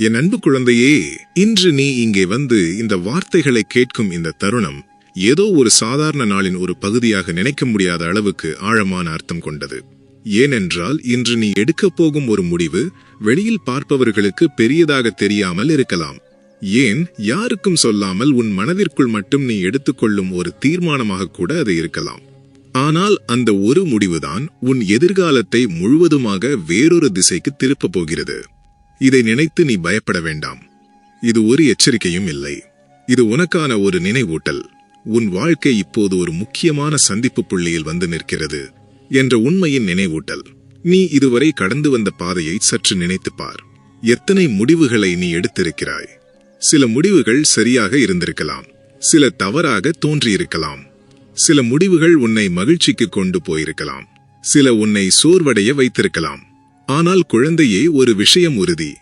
என் அன்பு குழந்தையே இன்று நீ இங்கே வந்து இந்த வார்த்தைகளை கேட்கும் இந்த தருணம் ஏதோ ஒரு சாதாரண நாளின் ஒரு பகுதியாக நினைக்க முடியாத அளவுக்கு ஆழமான அர்த்தம் கொண்டது. ஏனென்றால் இன்று நீ எடுக்கப் போகும் ஒரு முடிவு வெளியில் பார்ப்பவர்களுக்கு பெரியதாக தெரியாமல் இருக்கலாம். ஏன் யாருக்கும் சொல்லாமல் உன் மனதிற்குள் மட்டும் நீ எடுத்துக்கொள்ளும் ஒரு தீர்மானமாக கூட அது இருக்கலாம். ஆனால் அந்த ஒரு முடிவுதான் உன் எதிர்காலத்தை முழுவதுமாக வேறொரு திசைக்கு திருப்பப் போகிறது. இதை நினைத்து நீ பயப்பட வேண்டாம். இது ஒரு எச்சரிக்கையும் இல்லை. இது உனக்கான ஒரு நினைவூட்டல். உன் வாழ்க்கை இப்போது ஒரு முக்கியமான சந்திப்பு புள்ளியில் வந்து நிற்கிறது என்ற உண்மையின் நினைவூட்டல். நீ இதுவரை கடந்து வந்த பாதையை சற்று நினைத்து பார். எத்தனை முடிவுகளை நீ எடுத்திருக்கிறாய்? சில முடிவுகள் சரியாக இருந்திருக்கலாம். சில தவறாக தோன்றியிருக்கலாம். சில முடிவுகள் உன்னை மகிழ்ச்சிக்கு கொண்டு போயிருக்கலாம். சில உன்னை சோர்வடைய வைத்திருக்கலாம். ஆனால் குழந்தையே ஒரு விஷயம் உறுதி.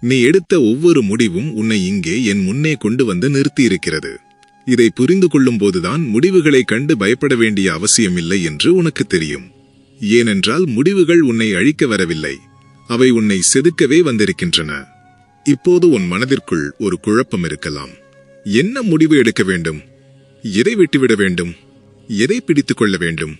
நீ எடுத்த ஒவ்வொரு முடிவும் உன்னை இங்கே என் முன்னே கொண்டு வந்து நிறுத்தியிருக்கிறது. இதை புரிந்து கொள்ளும் போதுதான் முடிவுகளை கண்டு பயப்பட வேண்டிய அவசியமில்லை என்று உனக்கு தெரியும். ஏனென்றால் முடிவுகள் உன்னை அழிக்க வரவில்லை. அவை உன்னை செதுக்கவே வந்திருக்கின்றன. இப்போது உன் மனதிற்குள் ஒரு குழப்பம் இருக்கலாம். என்ன முடிவு எடுக்க வேண்டும்? எதை விட்டுவிட வேண்டும்? எதை பிடித்துக் கொள்ள வேண்டும்?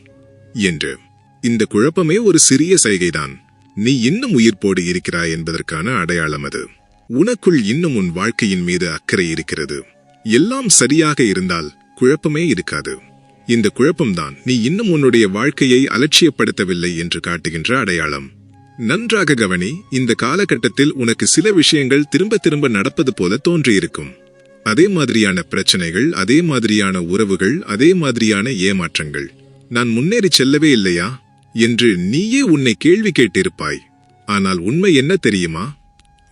என்று. இந்த குழப்பமே ஒரு சிறிய சைகைதான். நீ இன்னும் உயிர்ப்போடு இருக்கிறாய் என்பதற்கான அடையாளம் அது. உனக்குள் இன்னும் உன் வாழ்க்கையின் மீது அக்கறை இருக்கிறது. எல்லாம் சரியாக இருந்தால் குழப்பமே இருக்காது. இந்த குழப்பம்தான் நீ இன்னும் உன்னுடைய வாழ்க்கையை அலட்சியப்படுத்தவில்லை என்று காட்டுகின்ற அடையாளம். நன்றாக கவனி இந்த காலகட்டத்தில் உனக்கு சில விஷயங்கள் திரும்ப திரும்ப நடப்பது போல தோன்றியிருக்கும். அதே மாதிரியான பிரச்சனைகள் அதே மாதிரியான உறவுகள் அதே மாதிரியான ஏமாற்றங்கள். நான் முன்னேறி செல்லவே இல்லையா? என்று நீயே உன்னை கேள்வி கேட்டிருப்பாய். ஆனால் உண்மை என்ன தெரியுமா?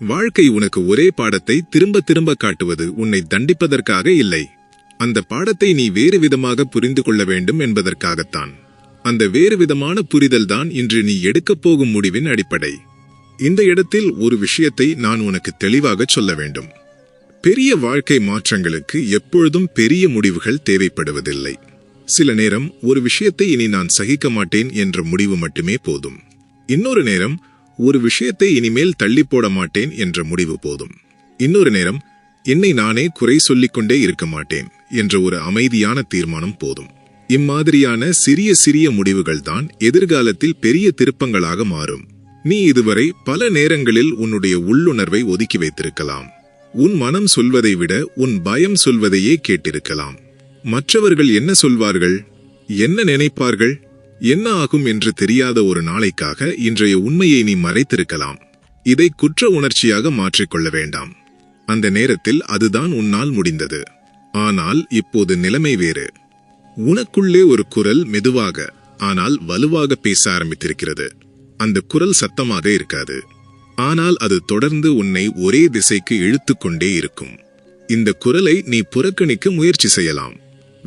வாழ்க்கை உனக்கு ஒரே பாடத்தை திரும்ப திரும்ப காட்டுவது உன்னை தண்டிப்பதற்காக இல்லை. அந்த பாடத்தை நீ வேறு விதமாக புரிந்து கொள்ள வேண்டும் என்பதற்காகத்தான். அந்த வேறு விதமான புரிதல்தான் இன்று நீ எடுக்கப் போகும் முடிவின் அடிப்படை. இந்த இடத்தில் ஒரு விஷயத்தை நான் உனக்கு தெளிவாக சொல்ல வேண்டும். பெரிய வாழ்க்கை மாற்றங்களுக்கு எப்பொழுதும் பெரிய முடிவுகள் தேவைப்படுவதில்லை. சில நேரம் ஒரு விஷயத்தை இனி நான் சகிக்க மாட்டேன் என்ற முடிவு மட்டுமே போதும். இன்னொரு நேரம் ஒரு விஷயத்தை இனிமேல் தள்ளி போட மாட்டேன் என்ற முடிவு போதும். இன்னொரு நேரம் என்னை நானே குறை சொல்லிக்கொண்டே இருக்க மாட்டேன் என்ற ஒரு அமைதியான தீர்மானம் போதும். இம்மாதிரியான சிறிய சிறிய முடிவுகள் தான் எதிர்காலத்தில் பெரிய திருப்பங்களாக மாறும். நீ இதுவரை பல நேரங்களில் உன்னுடைய உள்ளுணர்வை ஒதுக்கி வைத்திருக்கலாம். உன் மனம் சொல்வதை விட உன் பயம் சொல்வதையே கேட்டிருக்கலாம். மற்றவர்கள் என்ன சொல்வார்கள்? என்ன நினைப்பார்கள்? என்ன ஆகும் என்று தெரியாத ஒரு நாளைக்காக இன்றைய உண்மையை நீ மறைத்திருக்கலாம். இதை குற்ற உணர்ச்சியாக மாற்றிக்கொள்ள வேண்டாம். அந்த நேரத்தில் அதுதான் உன்னால் முடிந்தது. ஆனால் இப்போது நிலைமை வேறு. உனக்குள்ளே ஒரு குரல் மெதுவாக ஆனால் வலுவாக பேச ஆரம்பித்திருக்கிறது. அந்த குரல் சத்தமாக இருக்காது. ஆனால் அது தொடர்ந்து உன்னை ஒரே திசைக்கு இழுத்துக்கொண்டே இருக்கும். இந்த குரலை நீ புறக்கணிக்க முயற்சி செய்யலாம்.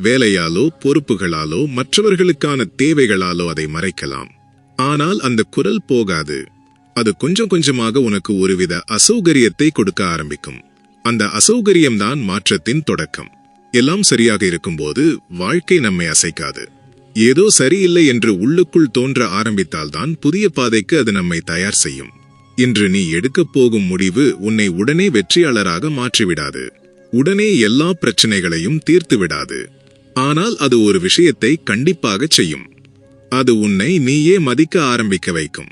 வேலையாலோ பொறுப்புகளாலோ மற்றவர்களுக்கான தேவைகளாலோ அதை மறைக்கலாம். ஆனால் அந்த குரல் போகாது. அது கொஞ்சம் கொஞ்சமாக உனக்கு ஒருவித அசௌகரியத்தை கொடுக்க ஆரம்பிக்கும். அந்த அசௌகரியம்தான் மாற்றத்தின் தொடக்கம். எல்லாம் சரியாக இருக்கும்போது வாழ்க்கை நம்மை அசைக்காது. ஏதோ சரியில்லை என்று உள்ளுக்குள் தோன்ற ஆரம்பித்தால்தான் புதிய பாதைக்கு அது நம்மை தயார் செய்யும். இன்று நீ எடுக்கப் போகும் முடிவு உன்னை உடனே வெற்றியாளராக மாற்றிவிடாது. உடனே எல்லா பிரச்சனைகளையும் தீர்த்து விடாது ஆனால் அது ஒரு விஷயத்தை கண்டிப்பாக செய்யும். அது உன்னை நீயே மதிக்க ஆரம்பிக்க வைக்கும்.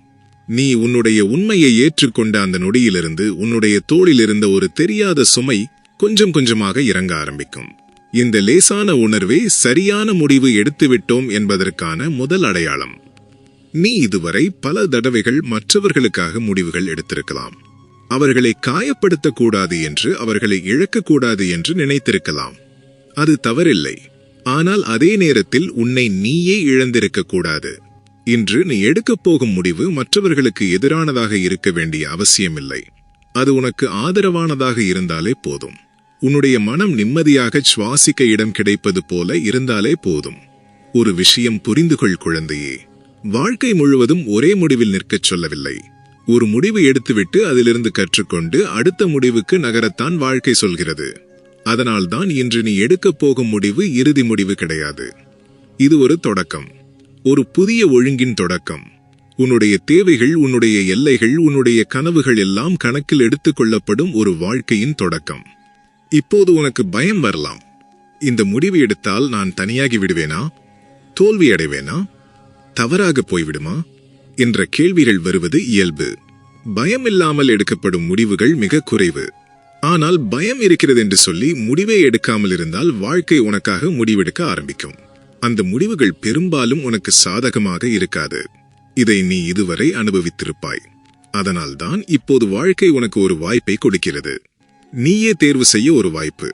நீ உன்னுடைய உண்மையை ஏற்றுக்கொண்ட அந்த நொடியிலிருந்து உன்னுடைய தோளில் இருந்த ஒரு தெரியாத சுமை கொஞ்சம் கொஞ்சமாக இறங்க ஆரம்பிக்கும். இந்த லேசான உணர்வே சரியான முடிவு எடுத்துவிட்டோம் என்பதற்கான முதல் அடையாளம். நீ இதுவரை பல தடவைகள் மற்றவர்களுக்காக முடிவுகள் எடுத்திருக்கலாம். அவர்களை காயப்படுத்தக்கூடாது என்று அவர்களை இழக்கக்கூடாது என்று நினைத்திருக்கலாம். அது தவறில்லை. ஆனால் அதே நேரத்தில் உன்னை நீயே இழந்திருக்க கூடாது. இன்று நீ எடுக்கப் போகும் முடிவு மற்றவர்களுக்கு எதிரானதாக இருக்க வேண்டிய அவசியமில்லை. அது உனக்கு ஆதரவானதாக இருந்தாலே போதும். உன்னுடைய மனம் நிம்மதியாக சுவாசிக்க இடம் கிடைப்பது போல இருந்தாலே போதும். ஒரு விஷயம் புரிந்து கொள் குழந்தையே. வாழ்க்கை முழுவதும் ஒரே முடிவில் நிற்கச் சொல்லவில்லை. ஒரு முடிவு எடுத்துவிட்டு அதிலிருந்து கற்றுக்கொண்டு அடுத்த முடிவுக்கு நகரத்தான் வாழ்க்கை சொல்கிறது. அதனால்தான் இன்று நீ எடுக்கப் போகும் முடிவு இறுதி முடிவு கிடையாது. இது ஒரு தொடக்கம். ஒரு புதிய ஒழுங்கின் தொடக்கம். உன்னுடைய தேவைகள் உன்னுடைய எல்லைகள் உன்னுடைய கனவுகள் எல்லாம் கணக்கில் எடுத்துக்கொள்ளப்படும் ஒரு வாழ்க்கையின் தொடக்கம். இப்போது உனக்கு பயம் வரலாம். இந்த முடிவு எடுத்தால் நான் தனியாகி விடுவேனா? தோல்வி அடைவேனா? தவறாக போய்விடுமா? என்ற கேள்விகள் வருவது இயல்பு. பயம் இல்லாமல் எடுக்கப்படும் முடிவுகள் மிக குறைவு. ஆனால் பயம் இருக்கிறது என்று சொல்லி முடிவை எடுக்காமல் இருந்தால் வாழ்க்கை உனக்காக முடிவெடுக்க ஆரம்பிக்கும். அந்த முடிவுகள் பெரும்பாலும் உனக்கு சாதகமாக இருக்காது. இதை நீ இதுவரை அனுபவித்திருப்பாய். அதனால்தான் இப்போது வாழ்க்கை உனக்கு ஒரு வாய்ப்பை கொடுக்கிறது. நீயே தேர்வு செய்ய ஒரு வாய்ப்பு.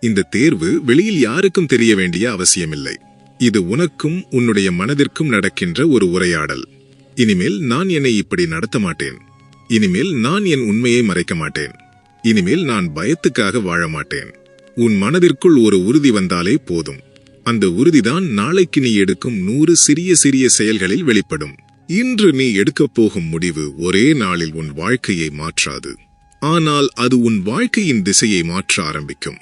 இந்த தேர்வு வெளியில் யாருக்கும் தெரிய வேண்டிய அவசியமில்லை. இது உனக்கும் உன்னுடைய மனதிற்கும் நடக்கின்ற ஒரு உரையாடல். இனிமேல் நான் என்னை இப்படி நடத்த மாட்டேன். இனிமேல் நான் என் உண்மையை மறைக்க மாட்டேன். இனிமேல் நான் பயத்துக்காக வாழ மாட்டேன் உன் மனதிற்குள் ஒரு உறுதி வந்தாலே போதும். அந்த உறுதிதான் நாளைக்கு நீ எடுக்கும் நூறு சிறிய சிறிய செயல்களில் வெளிப்படும். இன்று நீ எடுக்கப் போகும் முடிவு ஒரே நாளில் உன் வாழ்க்கையை மாற்றாது. ஆனால் அது உன் வாழ்க்கையின் திசையை மாற்ற ஆரம்பிக்கும்.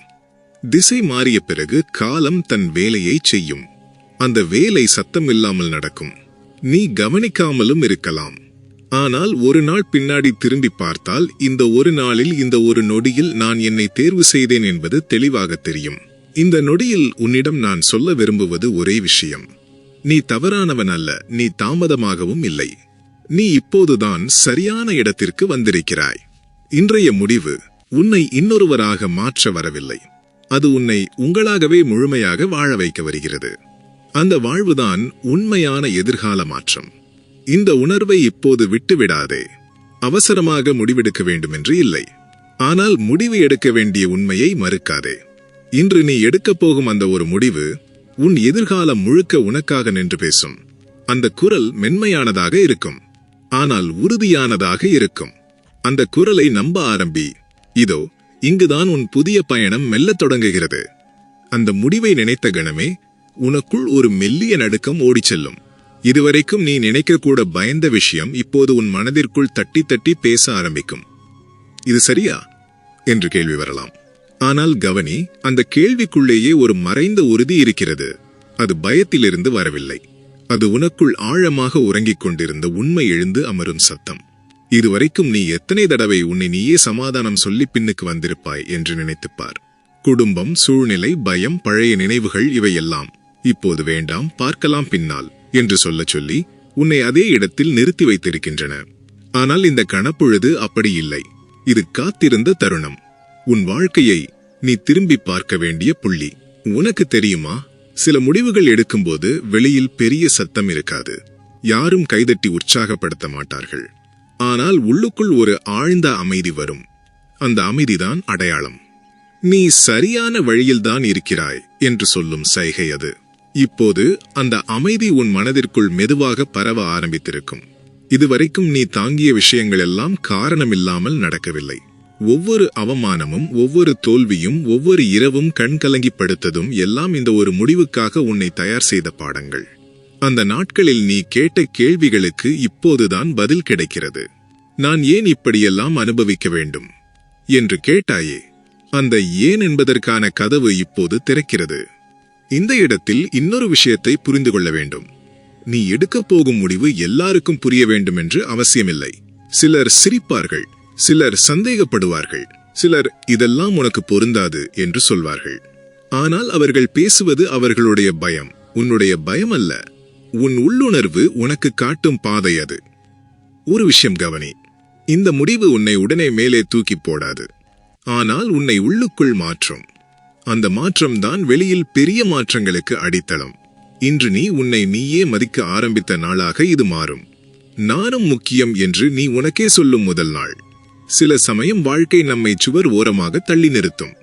திசை மாறிய பிறகு காலம் தன் வேலையை செய்யும். அந்த வேலை சத்தமில்லாமல் நடக்கும். நீ கவனிக்காமலும் இருக்கலாம். ஆனால் ஒரு நாள் பின்னாடி திரும்பி பார்த்தால் இந்த ஒரு நாளில் இந்த ஒரு நொடியில் நான் என்னை தேர்வு செய்தேன் என்பது தெளிவாக தெரியும். இந்த நொடியில் உன்னிடம் நான் சொல்ல விரும்புவது ஒரே விஷயம். நீ தவறானவன் அல்ல நீ தாமதமாகவும் இல்லை. நீ இப்போதுதான் சரியான இடத்திற்கு வந்திருக்கிறாய். இன்றைய முடிவு உன்னை இன்னொருவராக மாற்ற வரவில்லை. அது உன்னை உங்களாகவே முழுமையாக வாழ வைக்க வருகிறது. அந்த வாழ்வுதான் உண்மையான எதிர்கால மாற்றம். இந்த உணர்வை இப்போது விட்டுவிடாதே. அவசரமாக முடிவெடுக்க வேண்டுமென்று இல்லை. ஆனால் முடிவு எடுக்க வேண்டிய உண்மையை மறுக்காதே. இன்று நீ எடுக்கப் போகும் அந்த ஒரு முடிவு உன் எதிர்காலம் முழுக்க உனக்காக நின்று பேசும். அந்த குரல் மென்மையானதாக இருக்கும். ஆனால் உறுதியானதாக இருக்கும். அந்த குரலை நம்ப ஆரம்பி இதோ இங்குதான் உன் புதிய பயணம் மெல்லத் தொடங்குகிறது. அந்த முடிவை நினைத்த கணமே உனக்குள் ஒரு மெல்லிய நடுக்கம் ஓடிச் செல்லும். இதுவரைக்கும் நீ நினைக்கக்கூட பயந்த விஷயம் இப்போது உன் மனதிற்குள் தட்டி தட்டி பேச ஆரம்பிக்கும். இது சரியா? என்று கேள்வி வரலாம். ஆனால் கவனி அந்த கேள்விக்குள்ளேயே ஒரு மறைந்த உறுதி இருக்கிறது. அது பயத்திலிருந்து வரவில்லை. அது உனக்குள் ஆழமாக உறங்கிக் கொண்டிருந்த உண்மை எழுந்து அமரும் சத்தம். இதுவரைக்கும் நீ எத்தனை தடவை உன்னை நீயே சமாதானம் சொல்லி பின்னுக்கு வந்திருப்பாய் என்று நினைத்துப்பார் குடும்பம் சூழ்நிலை பயம் பழைய நினைவுகள் இவையெல்லாம் இப்போது வேண்டாம் பார்க்கலாம் பின்னால். என்று சொல்லச் சொல்லி உன்னை அதே இடத்தில் நிறுத்தி வைத்திருக்கின்றன. ஆனால் இந்த கணப்பொழுது அப்படி இல்லை. இது காத்திருந்த தருணம். உன் வாழ்க்கையை நீ திரும்பி பார்க்க வேண்டிய புள்ளி. உனக்கு தெரியுமா? சில முடிவுகள் எடுக்கும்போது வெளியில் பெரிய சத்தம் இருக்காது. யாரும் கைதட்டி உற்சாகப்படுத்த மாட்டார்கள். ஆனால் உள்ளுக்குள் ஒரு ஆழ்ந்த அமைதி வரும். அந்த அமைதிதான் அடையாளம். நீ சரியான வழியில்தான் இருக்கிறாய் என்று சொல்லும் சைகை அது. இப்போது அந்த அமைதி உன் மனதிற்குள் மெதுவாக பரவ ஆரம்பித்திருக்கும். இதுவரைக்கும் நீ தாங்கிய விஷயங்கள் எல்லாம் காரணமில்லாமல் நடக்கவில்லை. ஒவ்வொரு அவமானமும் ஒவ்வொரு தோல்வியும் ஒவ்வொரு இரவும் கண்கலங்கி படுத்ததும் எல்லாம் இந்த ஒரு முடிவுக்காக உன்னை தயார் செய்த பாடங்கள். அந்த நாட்களில் நீ கேட்ட கேள்விகளுக்கு இப்போதுதான் பதில் கிடைக்கிறது. நான் ஏன் இப்படியெல்லாம் அனுபவிக்க வேண்டும்? என்று கேட்டாயே. அந்த ஏன் என்பதற்கான கதவு இப்போது திறக்கிறது. இந்த இடத்தில் இன்னொரு விஷயத்தை புரிந்து கொள்ள வேண்டும். நீ எடுக்கப் போகும் முடிவு எல்லாருக்கும் புரிய வேண்டும் என்று அவசியமில்லை. சிலர் சிரிப்பார்கள் சிலர் சந்தேகப்படுவார்கள் சிலர் இதெல்லாம் உனக்கு பொருந்தாது என்று சொல்வார்கள். ஆனால் அவர்கள் பேசுவது அவர்களுடைய பயம் உன்னுடைய பயம் அல்ல. உன் உள்ளுணர்வு உனக்கு காட்டும் பாதை அது. ஒரு விஷயம் கவனி இந்த முடிவு உன்னை உடனே மேலே தூக்கி போடாது. ஆனால் உன்னை உள்ளுக்குள் மாற்றும். அந்த மாற்றம்தான் வெளியில் பெரிய மாற்றங்களுக்கு அடித்தளம். இன்று நீ உன்னை நீயே மதிக்க ஆரம்பித்த நாளாக இது மாறும். நானும் முக்கியம் என்று நீ உனக்கே சொல்லும் முதல் நாள். சில சமயம் வாழ்க்கை நம்மை சுவர் ஓரமாக தள்ளி நிறுத்தும்.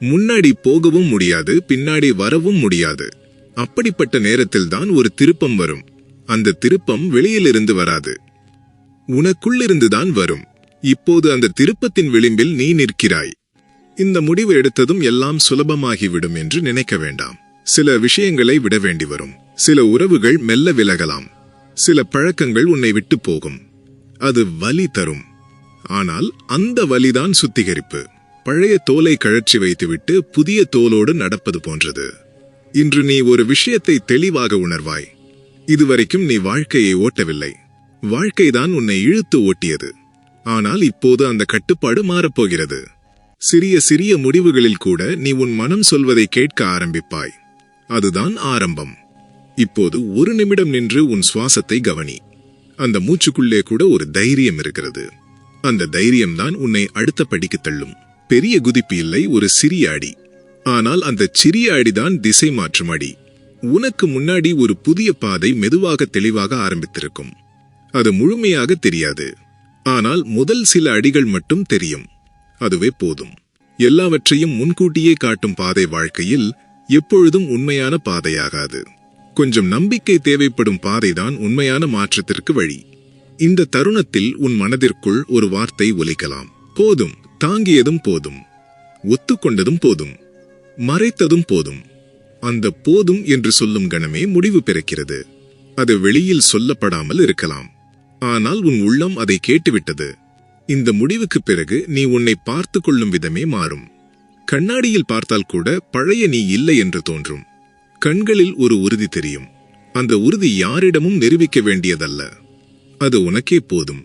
முன்னாடி போகவும் முடியாது பின்னாடி வரவும் முடியாது. அப்படிப்பட்ட நேரத்தில்தான் ஒரு திருப்பம் வரும். அந்த திருப்பம் வெளியிலிருந்து வராது. உனக்குள்ளிருந்துதான் வரும். இப்போது அந்த திருப்பத்தின் விளிம்பில் நீ நிற்கிறாய். இந்த முடிவு எடுத்ததும் எல்லாம் சுலபமாகிவிடும் என்று நினைக்க வேண்டாம். சில விஷயங்களை விட வேண்டி வரும். சில உறவுகள் மெல்ல விலகலாம். சில பழக்கங்கள் உன்னை விட்டு போகும். அது வலி தரும். ஆனால் அந்த வலிதான் சுத்திகரிப்பு. பழைய தோலை கழற்றி வைத்துவிட்டு புதிய தோலோடு நடப்பது போன்றது. இன்று நீ ஒரு விஷயத்தை தெளிவாக உணர்வாய். இதுவரைக்கும் நீ வாழ்க்கையை ஓட்டவில்லை. வாழ்க்கைதான் உன்னை இழுத்து ஓட்டியது. ஆனால் இப்போது அந்த கட்டுப்பாடு மாறப்போகிறது சிறிய சிறிய முடிவுகளில் கூட நீ உன் மனம் சொல்வதை கேட்க ஆரம்பிப்பாய். அதுதான் ஆரம்பம். இப்போது ஒரு நிமிடம் நின்று உன் சுவாசத்தை கவனி. அந்த மூச்சுக்குள்ளே கூட ஒரு தைரியம் இருக்கிறது. அந்த தைரியம்தான் உன்னை அடுத்த படிக்கு தள்ளும். பெரிய குதிப்பு இல்லை ஒரு சிறிய அடி. ஆனால் அந்த சிறிய அடிதான் திசை மாற்றும் அடி. உனக்கு முன்னாடி ஒரு புதிய பாதை மெதுவாக தெளிவாக ஆரம்பித்திருக்கும். அது முழுமையாக தெரியாது. ஆனால் முதல் சில அடிகள் மட்டும் தெரியும். அதுவே போதும். எல்லாவற்றையும் முன்கூட்டியே காட்டும் பாதை வாழ்க்கையில் எப்பொழுதும் உண்மையான பாதையாகாது. கொஞ்சம் நம்பிக்கை தேவைப்படும் பாதைதான் உண்மையான மாற்றத்திற்கு வழி. இந்த தருணத்தில் உன் மனதிற்குள் ஒரு வார்த்தை ஒலிக்கலாம். போதும் தாங்கியதும் போதும். ஒத்துக்கொண்டதும் போதும். மறைத்ததும் போதும். அந்த போதும் என்று சொல்லும் கணமே முடிவு பிறக்கிறது. அது வெளியில் சொல்லப்படாமல் இருக்கலாம். ஆனால் உன் உள்ளம் அதை கேட்டுவிட்டது. இந்த முடிவுக்கு பிறகு நீ உன்னை பார்த்து கொள்ளும் விதமே மாறும். கண்ணாடியில் பார்த்தால் கூட பழைய நீ இல்லை என்று தோன்றும். கண்களில் ஒரு உறுதி தெரியும். அந்த உறுதி யாரிடமும் நிரூபிக்க வேண்டியதல்ல. அது உனக்கே போதும்.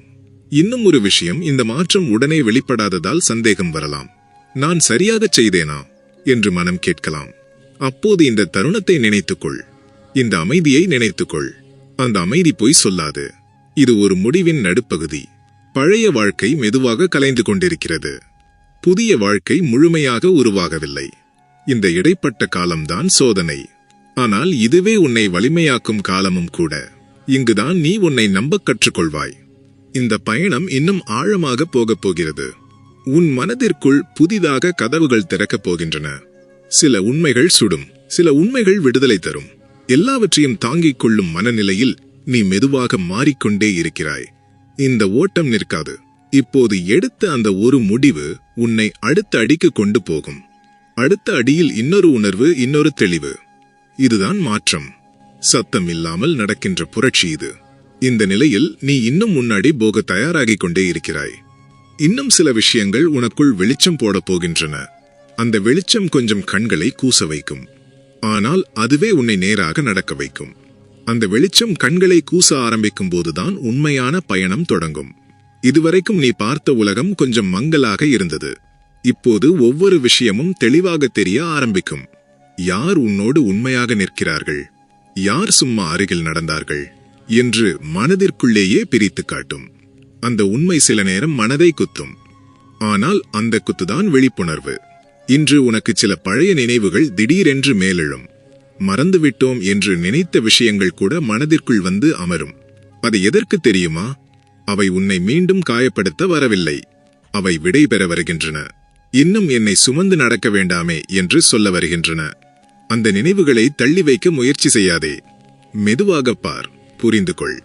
இன்னும் ஒரு விஷயம் இந்த மாற்றம் உடனே வெளிப்படாததால் சந்தேகம் வரலாம். நான் சரியாகச் செய்தேனா? என்று மனம் கேட்கலாம். அப்போது இந்த தருணத்தை நினைத்துக்கொள். இந்த அமைதியை நினைத்துக்கொள். அந்த அமைதி போய் சொல்லாது. இது ஒரு முடிவின் நடுப்பகுதி. பழைய வாழ்க்கை மெதுவாக கலைந்து கொண்டிருக்கிறது. புதிய வாழ்க்கை முழுமையாக உருவாகவில்லை. இந்த இடைப்பட்ட காலம்தான் சோதனை. ஆனால் இதுவே உன்னை வலிமையாக்கும் காலமும் கூட. இங்குதான் நீ உன்னை நம்பக் கற்றுக்கொள்வாய். இந்த பயணம் இன்னும் ஆழமாக போகப் போகிறது. உன் மனதிற்குள் புதிதாக கதவுகள் திறக்கப் போகின்றன. சில உண்மைகள் சுடும் சில உண்மைகள் விடுதலை தரும். எல்லாவற்றையும் தாங்கிக் கொள்ளும் மனநிலையில் நீ மெதுவாக மாறிக்கொண்டே இருக்கிறாய். இந்த ஓட்டம் நிற்காது. இப்போது எடுத்த அந்த ஒரு முடிவு உன்னை அடுத்த அடிக்கு கொண்டு போகும். அடுத்த அடியில் இன்னொரு உணர்வு இன்னொரு தெளிவு. இதுதான் மாற்றம். சத்தம் இல்லாமல் நடக்கின்ற புரட்சி இது. இந்த நிலையில் நீ இன்னும் முன்னாடி போக தயாராகிக் கொண்டே இருக்கிறாய். இன்னும் சில விஷயங்கள் உனக்குள் வெளிச்சம் போடப் போகின்றன. அந்த வெளிச்சம் கொஞ்சம் கண்களை கூச வைக்கும். ஆனால் அதுவே உன்னை நேராக நடக்க வைக்கும். அந்த வெளிச்சம் கண்களை கூச ஆரம்பிக்கும் போதுதான் உண்மையான பயணம் தொடங்கும். இதுவரைக்கும் நீ பார்த்த உலகம் கொஞ்சம் மங்கலாக இருந்தது. இப்போது ஒவ்வொரு விஷயமும் தெளிவாக தெரிய ஆரம்பிக்கும். யார் உன்னோடு உண்மையாக நிற்கிறார்கள்? யார் சும்மா அருகில் நடந்தார்கள்? என்று மனதிற்குள்ளேயே பிரித்து காட்டும். அந்த உண்மை சில நேரம் மனதை குத்தும். ஆனால் அந்த குத்துதான் விழிப்புணர்வு இன்று உனக்கு சில பழைய நினைவுகள் திடீரென்று மேலெழும். மறந்துவிட்டோம் என்று நினைத்த விஷயங்கள் கூட மனதிற்குள் வந்து அமரும். அது எதற்கு தெரியுமா? அவை உன்னை மீண்டும் காயப்படுத்த வரவில்லை. அவை விடை பெற வருகின்றன. இன்னும் என்னை சுமந்து நடக்க வேண்டாமே என்று சொல்ல வருகின்றன. அந்த நினைவுகளை தள்ளி வைக்க முயற்சி செய்யாதே. மெதுவாக பார் புரிந்து கொள்.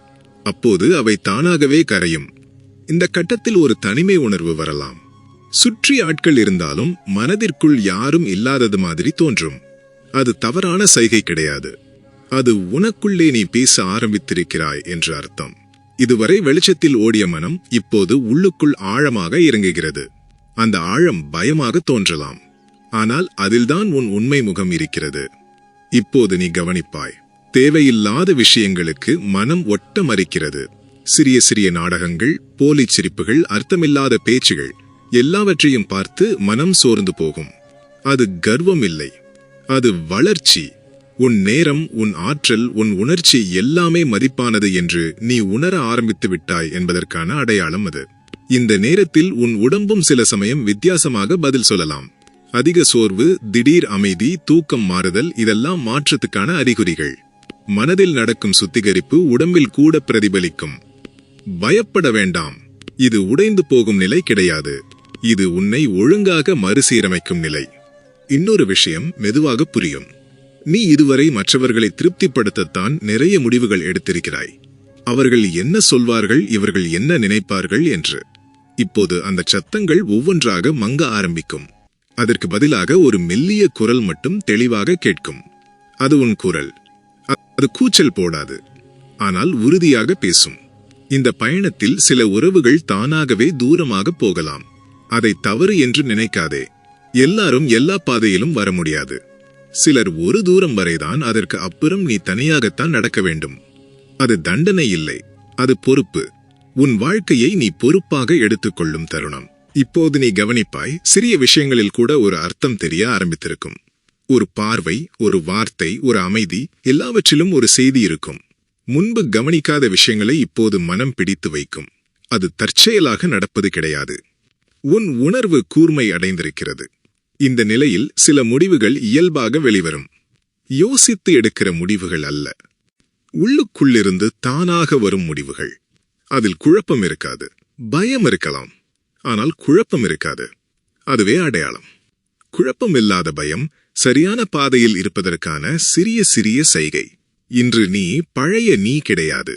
அப்போது அவை தானாகவே கரையும். இந்த கட்டத்தில் ஒரு தனிமை உணர்வு வரலாம். சுற்றி ஆட்கள் இருந்தாலும் மனதிற்குள் யாரும் இல்லாதது மாதிரி தோன்றும். அது தவறான சைகை கிடையாது. அது உனக்குள்ளே நீ பேச ஆரம்பித்திருக்கிறாய் என்று அர்த்தம். இதுவரை வெளிச்சத்தில் ஓடிய மனம் இப்போது உள்ளுக்குள் ஆழமாக இறங்குகிறது. அந்த ஆழம் பயமாக தோன்றலாம். ஆனால் அதில்தான் உன் உண்மை முகம் இருக்கிறது. இப்போது நீ கவனிப்பாய். தேவையில்லாத விஷயங்களுக்கு மனம் ஒட்ட மறிக்கிறது சிறிய சிறிய நாடகங்கள் போலி சிரிப்புகள் அர்த்தமில்லாத பேச்சுகள் எல்லாவற்றையும் பார்த்து மனம் சோர்ந்து போகும். அது கர்வம் இல்லை. அது வளர்ச்சி. உன் நேரம் உன் ஆற்றல் உன் உணர்ச்சி எல்லாமே மதிப்பானது என்று நீ உணர ஆரம்பித்து விட்டாய் என்பதற்கான அடையாளம் அது. இந்த நேரத்தில் உன் உடம்பும் சில சமயம் வித்தியாசமாக பதில் சொல்லலாம். அதிக சோர்வு திடீர் அமைதி தூக்கம் மாறுதல் இதெல்லாம் மாற்றத்துக்கான அறிகுறிகள். மனதில் நடக்கும் சுத்திகரிப்பு உடம்பில் கூட பிரதிபலிக்கும். பயப்பட வேண்டாம். இது உடைந்து போகும் நிலை கிடையாது. இது உன்னை ஒழுங்காக மறுசீரமைக்கும் நிலை. இன்னொரு விஷயம் மெதுவாக புரியும். நீ இதுவரை மற்றவர்களை திருப்திப்படுத்தத்தான் நிறைய முடிவுகள் எடுத்திருக்கிறாய். அவர்கள் என்ன சொல்வார்கள் இவர்கள் என்ன நினைப்பார்கள் என்று. இப்போது அந்த சத்தங்கள் ஒவ்வொன்றாக மங்க ஆரம்பிக்கும். அதற்கு பதிலாக ஒரு மெல்லிய குரல் மட்டும் தெளிவாக கேட்கும். அது உன் குரல். அது கூச்சல் போடாது. ஆனால் உறுதியாக பேசும். இந்த பயணத்தில் சில உறவுகள் தானாகவே தூரமாக போகலாம். அதை தவறு என்று நினைக்காதே. எல்லாரும் எல்லா பாதையிலும் வர முடியாது. சிலர் ஒரு தூரம் வரைதான் அதற்கு அப்புறம் நீ தனியாகத்தான் நடக்க வேண்டும். அது தண்டனை இல்லை. அது பொறுப்பு. உன் வாழ்க்கையை நீ பொறுப்பாக எடுத்துக்கொள்ளும் தருணம். இப்போது நீ கவனிப்பாய் சிறிய விஷயங்களில் கூட ஒரு அர்த்தம் தெரிய ஆரம்பித்திருக்கும். ஒரு பார்வை ஒரு வார்த்தை ஒரு அமைதி எல்லாவற்றிலும் ஒரு செய்தி இருக்கும். முன்பு கவனிக்காத விஷயங்களை இப்போது மனம் பிடித்து வைக்கும். அது தற்செயலாக நடப்பது கிடையாது. உன் உணர்வு கூர்மை அடைந்திருக்கிறது. இந்த நிலையில் சில முடிவுகள் இயல்பாக வெளிவரும். யோசித்து எடுக்கிற முடிவுகள் அல்ல. உள்ளுக்குள்ளிருந்து தானாக வரும் முடிவுகள். அதில் குழப்பம் இருக்காது. பயம் இருக்கலாம். ஆனால் குழப்பம் இருக்காது. அதுவே அடையாளம். குழப்பம் இல்லாத பயம் சரியான பாதையில் இருப்பதற்கான சிறிய சிறிய செய்கை இன்று நீ பழைய நீ கிடையாது.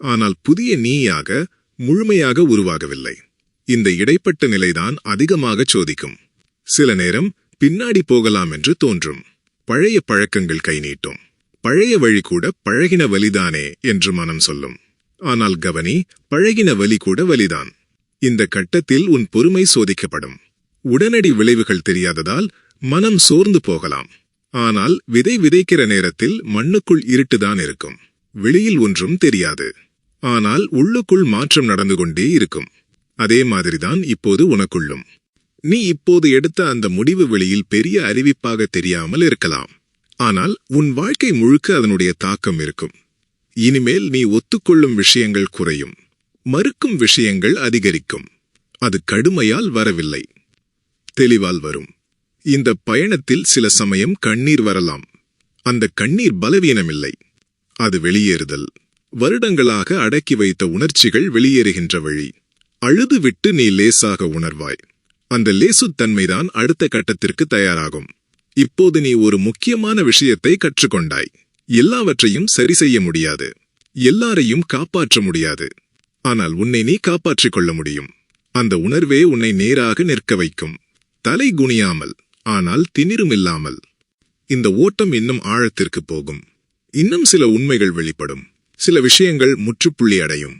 ஆனால் புதிய நீயாக முழுமையாக உருவாகவில்லை. இந்த இடைப்பட்ட நிலைதான் அதிகமாக சோதிக்கும். சில நேரம் பின்னாடி போகலாம் என்று தோன்றும். பழைய பழக்கங்கள் கை நீட்டும். பழைய வழி கூட பழகின வலிதானே என்று மனம் சொல்லும். ஆனால் கவனி பழகின வலி கூட வலிதான் இந்த கட்டத்தில் உன் பொறுமை சோதிக்கப்படும். உடனடி விளைவுகள் தெரியாததால் மனம் சோர்ந்து போகலாம். ஆனால் விதை விதைக்கிற நேரத்தில் மண்ணுக்குள் இருட்டுதான் இருக்கும். வெளியில் ஒன்றும் தெரியாது. ஆனால் உள்ளுக்குள் மாற்றம் நடந்து கொண்டே இருக்கும். அதே மாதிரிதான் இப்போது உனக்குள்ளும். நீ இப்போது எடுத்த அந்த முடிவு வெளியில் பெரிய அறிவிப்பாக தெரியாமல் இருக்கலாம். ஆனால் உன் வாழ்க்கை முழுக்க அதனுடைய தாக்கம் இருக்கும். இனிமேல் நீ ஒத்துக்கொள்ளும் விஷயங்கள் குறையும். மறுக்கும் விஷயங்கள் அதிகரிக்கும். அது கடுமையால் வரவில்லை. தெளிவால் வரும். இந்த பயணத்தில் சில சமயம் கண்ணீர் வரலாம். அந்த கண்ணீர் பலவீனமில்லை. அது வெளியேறுதல். வருடங்களாக அடக்கி வைத்த உணர்ச்சிகள் வெளியேறுகின்ற வழி. அழுதுவிட்டு நீ லேசாக உணர்வாய். அந்த லேசுத்தன்மைதான் அடுத்த கட்டத்திற்கு தயாராகும். இப்போது நீ ஒரு முக்கியமான விஷயத்தை கற்றுக்கொண்டாய். எல்லாவற்றையும் சரி செய்ய முடியாது. எல்லாரையும் காப்பாற்ற முடியாது. ஆனால் உன்னை நீ காப்பாற்றிக் கொள்ள முடியும். அந்த உணர்வே உன்னை நேராக நிற்க வைக்கும். தலை குனியாமல் ஆனால் திணிருமில்லாமல் இந்த ஓட்டம் இன்னும் ஆழத்திற்கு போகும். இன்னும் சில உண்மைகள் வெளிப்படும். சில விஷயங்கள் முற்றுப்புள்ளி அடையும்.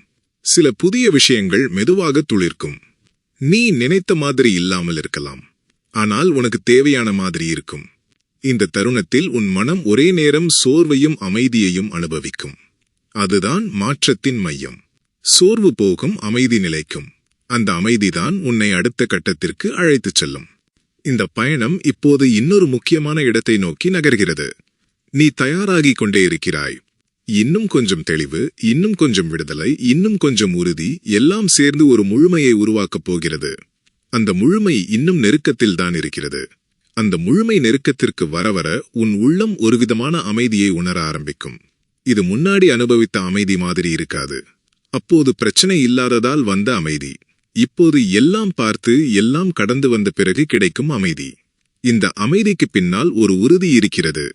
சில புதிய விஷயங்கள் மெதுவாக துளிர்க்கும். நீ நினைத்த மாதிரி இல்லாமல் இருக்கலாம். ஆனால் உனக்கு தேவையான மாதிரி இருக்கும். இந்த தருணத்தில் உன் மனம் ஒரே நேரம் சோர்வையும் அமைதியையும் அனுபவிக்கும். அதுதான் மாற்றத்தின் மையம். சோர்வு போகும் அமைதி நிலைக்கும். அந்த அமைதிதான் உன்னை அடுத்த கட்டத்திற்கு அழைத்துச் செல்லும். இந்த பயணம் இப்போது இன்னொரு முக்கியமான இடத்தை நோக்கி நகர்கிறது. நீ தயாராகிக் கொண்டே இருக்கிறாய். இன்னும் கொஞ்சம் தெளிவு இன்னும் கொஞ்சம் விடுதலை இன்னும் கொஞ்சம் உறுதி எல்லாம் சேர்ந்து ஒரு முழுமையை உருவாக்கப் போகிறது. அந்த முழுமை இன்னும் நெருக்கத்தில் தான் இருக்கிறது. அந்த முழுமை நெருக்கத்திற்கு வர வர உன் உள்ளம் ஒருவிதமான அமைதியை உணர ஆரம்பிக்கும். இது முன்னாடி அனுபவித்த அமைதி மாதிரி இருக்காது. அப்போது பிரச்சனை இல்லாததால் வந்த அமைதி. இப்போது எல்லாம் பார்த்து எல்லாம் கடந்து வந்த பிறகு கிடைக்கும் அமைதி. இந்த அமைதிக்கு பின்னால் ஒரு உறுதி இருக்கிறது.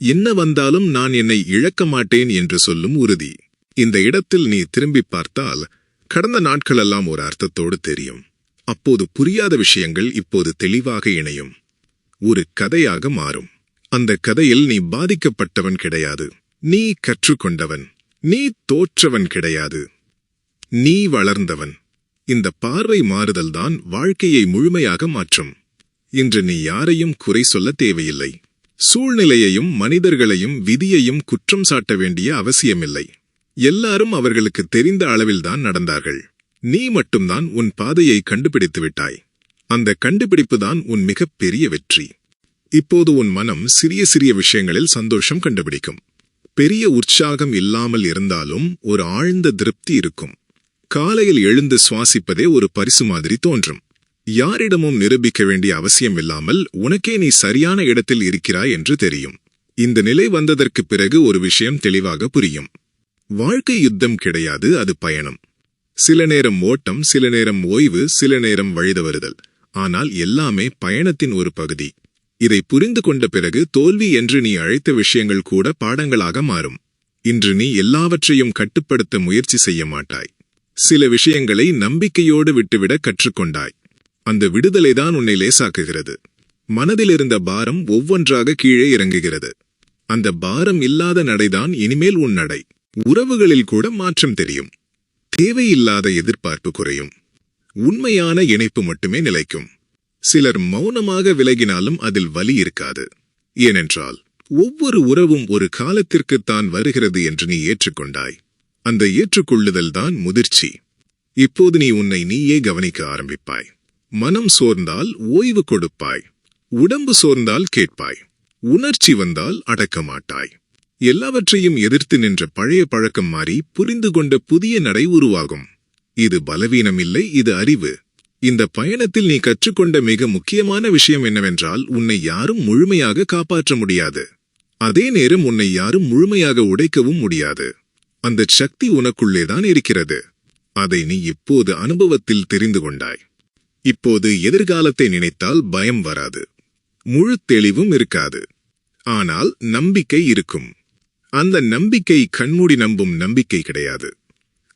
என்ன வந்தாலும் நான் என்னை இழக்க மாட்டேன் என்று சொல்லும் உறுதி. இந்த இடத்தில் நீ திரும்பி பார்த்தால் கடந்த நாட்களெல்லாம் ஒரு அர்த்தத்தோடு தெரியும். அப்போது புரியாத விஷயங்கள் இப்போது தெளிவாக இணையும். ஒரு கதையாக மாறும். அந்த கதையில் நீ பாதிக்கப்பட்டவன் கிடையாது. நீ கற்றுக்கொண்டவன். நீ தோற்றவன் கிடையாது. நீ வளர்ந்தவன். இந்த பார்வை மாறுதல்தான் வாழ்க்கையை முழுமையாக மாற்றும். இன்று நீ யாரையும் குறை சொல்ல தேவையில்லை. சூழ்நிலையையும் மனிதர்களையும் விதியையும் குற்றம் சாட்ட வேண்டிய அவசியமில்லை. எல்லாரும் அவர்களுக்கு தெரிந்த அளவில்தான் நடந்தார்கள். நீ மட்டும்தான் உன் பாதையை கண்டுபிடித்து விட்டாய். அந்த கண்டுபிடிப்புதான் உன் மிகப்பெரிய வெற்றி. இப்போது உன் மனம் சிறிய சிறிய விஷயங்களில் சந்தோஷம் கண்டுபிடிக்கும். பெரிய உற்சாகம் இல்லாமல் இருந்தாலும் ஒரு ஆழ்ந்த திருப்தி இருக்கும். காலையில் எழுந்து சுவாசிப்பதே ஒரு பரிசு மாதிரி தோன்றும். யாரிடமும் நிரூபிக்க வேண்டிய அவசியம் இல்லாமல் உனக்கே நீ சரியான இடத்தில் இருக்கிறாய் என்று தெரியும். இந்த நிலை வந்ததற்கு பிறகு ஒரு விஷயம் தெளிவாக புரியும். வாழ்க்கை யுத்தம் கிடையாது அது பயணம். சில நேரம் ஓட்டம் சில நேரம் ஓய்வு சில நேரம் வழிதவறுதல். ஆனால் எல்லாமே பயணத்தின் ஒரு பகுதி. இதை புரிந்து கொண்ட பிறகு தோல்வி என்று நீ அழைத்த விஷயங்கள் கூட பாடங்களாக மாறும். இன்று நீ எல்லாவற்றையும் கட்டுப்படுத்த முயற்சி செய்ய மாட்டாய். சில விஷயங்களை நம்பிக்கையோடு விட்டுவிட கற்றுக்கொண்டாய். அந்த விடுதலைதான் உன்னை லேசாக்குகிறது. மனதில் இருந்த பாரம் ஒவ்வொன்றாக கீழே இறங்குகிறது. அந்த பாரம் இல்லாத நடைதான் இனிமேல் உன் நடை. உறவுகளில் கூட மாற்றம் தெரியும். தேவையில்லாத எதிர்பார்ப்பு குறையும். உண்மையான இணைப்பு மட்டுமே நிலைக்கும். சிலர் மௌனமாக விலகினாலும் அதில் வலி இருக்காது. ஏனென்றால் ஒவ்வொரு உறவும் ஒரு காலத்திற்குத்தான் வருகிறது என்று நீ ஏற்றுக்கொண்டாய். அந்த ஏற்றுக்கொள்ளுதல் தான் முதிர்ச்சி. இப்போது நீ உன்னை நீயே கவனிக்க ஆரம்பிப்பாய். மனம் சோர்ந்தால் ஓய்வு கொடுப்பாய். உடம்பு சோர்ந்தால் கேட்பாய். உணர்ச்சி வந்தால் அடக்க மாட்டாய் எல்லாவற்றையும் எதிர்த்து நின்ற பழைய பழக்கம் மாறி புரிந்து கொண்ட புதிய நடை உருவாகும். இது பலவீனம் இல்லை இது அறிவு. இந்த பயணத்தில் நீ கற்றுக்கொண்ட மிக முக்கியமான விஷயம் என்னவென்றால் உன்னை யாரும் முழுமையாக காப்பாற்ற முடியாது. அதே நேரம் உன்னை யாரும் முழுமையாக உடைக்கவும் முடியாது. அந்த சக்தி உனக்குள்ளேதான் இருக்கிறது. அதை நீ இப்போது அனுபவத்தில் தெரிந்து கொண்டாய். இப்போது எதிர்காலத்தை நினைத்தால் பயம் வராது. முழு தெளிவும் இருக்காது. ஆனால் நம்பிக்கை இருக்கும். அந்த நம்பிக்கை கண்மூடி நம்பும் நம்பிக்கை கிடையாது.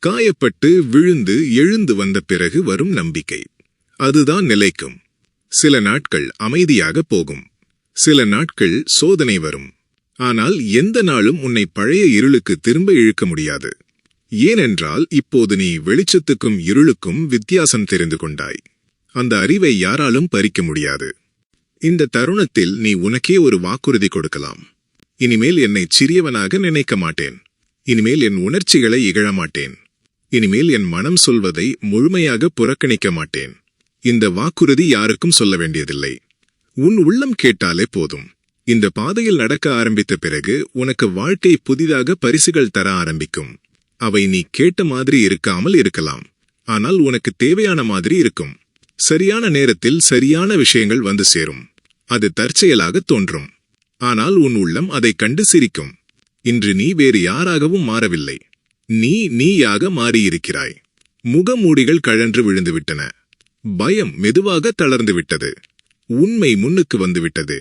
காயப்பட்டு விழுந்து எழுந்து வந்த பிறகு வரும் நம்பிக்கை. அதுதான் நிலைக்கும். சில நாட்கள் அமைதியாக போகும். சில நாட்கள் சோதனை வரும். ஆனால் எந்த நாளும் உன்னை பழைய இருளுக்கு திரும்ப இழுக்க முடியாது. ஏனென்றால் இப்போது நீ வெளிச்சத்துக்கும் இருளுக்கும் வித்தியாசம் தெரிந்து கொண்டாய். அந்த அறிவை யாராலும் பறிக்க முடியாது. இந்த தருணத்தில் நீ உனக்கே ஒரு வாக்குறுதி கொடுக்கலாம். இனிமேல் என்னை சிறியவனாக நினைக்க மாட்டேன். இனிமேல் என் உணர்ச்சிகளை இகழ மாட்டேன். இனிமேல் என் மனம் சொல்வதை முழுமையாக புறக்கணிக்க மாட்டேன். இந்த வாக்குறுதி யாருக்கும் சொல்ல வேண்டியதில்லை. உன் உள்ளம் கேட்டாலே போதும். இந்த பாதையில் நடக்க ஆரம்பித்த பிறகு உனக்கு வாழ்க்கை புதிதாக பரிசுகள் தர ஆரம்பிக்கும். அவை நீ கேட்ட மாதிரி இருக்காமல் இருக்கலாம். ஆனால் உனக்கு தேவையான மாதிரி இருக்கும். சரியான நேரத்தில் சரியான விஷயங்கள் வந்து சேரும். அது தற்செயலாக தோன்றும். ஆனால் உன் உள்ளம் அதைக் கண்டு சிரிக்கும். இன்று நீ வேறு யாராகவும் மாறவில்லை. நீ நீயாக மாறியிருக்கிறாய். முகமூடிகள் கழன்று விழுந்துவிட்டன. பயம் மெதுவாக தளர்ந்துவிட்டது உண்மை முன்னுக்கு வந்துவிட்டது.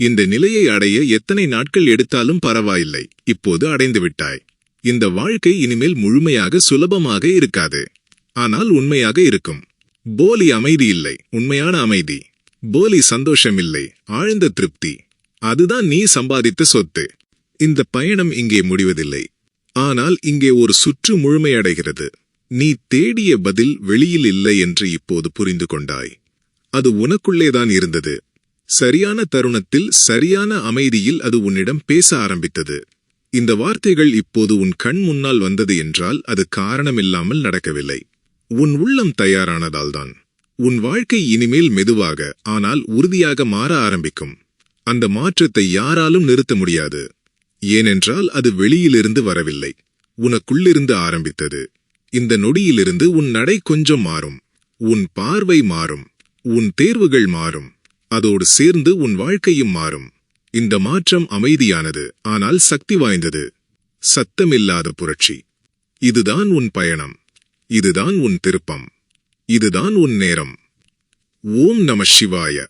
இந்த நிலையை அடைய எத்தனை நாட்கள் எடுத்தாலும் பரவாயில்லை. இப்போது அடைந்துவிட்டாய் இந்த வாழ்க்கை இனிமேல் முழுமையாக சுலபமாக இருக்காது. ஆனால் உண்மையாக இருக்கும். போலி அமைதி இல்லை. உண்மையான அமைதி. போலி சந்தோஷம் இல்லை. ஆழ்ந்த திருப்தி. அதுதான் நீ சம்பாதித்த சொத்து. இந்த பயணம் இங்கே முடிவதில்லை. ஆனால் இங்கே ஒரு சுற்று முழுமையடைகிறது. நீ தேடிய பதில் வெளியில் இல்லை என்று இப்போது புரிந்து கொண்டாய். அது உனக்குள்ளேதான் இருந்தது. சரியான தருணத்தில் சரியான அமைதியில் அது உன்னிடம் பேச ஆரம்பித்தது. இந்த வார்த்தைகள் இப்போது உன் கண் முன்னால் வந்தது என்றால் அது காரணமில்லாமல் நடக்கவில்லை. உன் உள்ளம் தயாரானதால்தான். உன் வாழ்க்கை இனிமேல் மெதுவாக ஆனால் உறுதியாக மாற ஆரம்பிக்கும். அந்த மாற்றத்தை யாராலும் நிறுத்த முடியாது. ஏனென்றால் அது வெளியிலிருந்து வரவில்லை. உனக்குள்ளிருந்து ஆரம்பித்தது. இந்த நொடியிலிருந்து உன் நடை கொஞ்சம் மாறும். உன் பார்வை மாறும். உன் தேர்வுகள் மாறும். அதோடு சேர்ந்து உன் வாழ்க்கையும் மாறும். இந்த மாற்றம் அமைதியானது ஆனால் சக்தி வாய்ந்தது. சத்தமில்லாத புரட்சி. இதுதான் உன் பயணம். இதுதான் உன் திருப்பம். இதுதான் உன் நேரம். ஓம் நம சிவாய.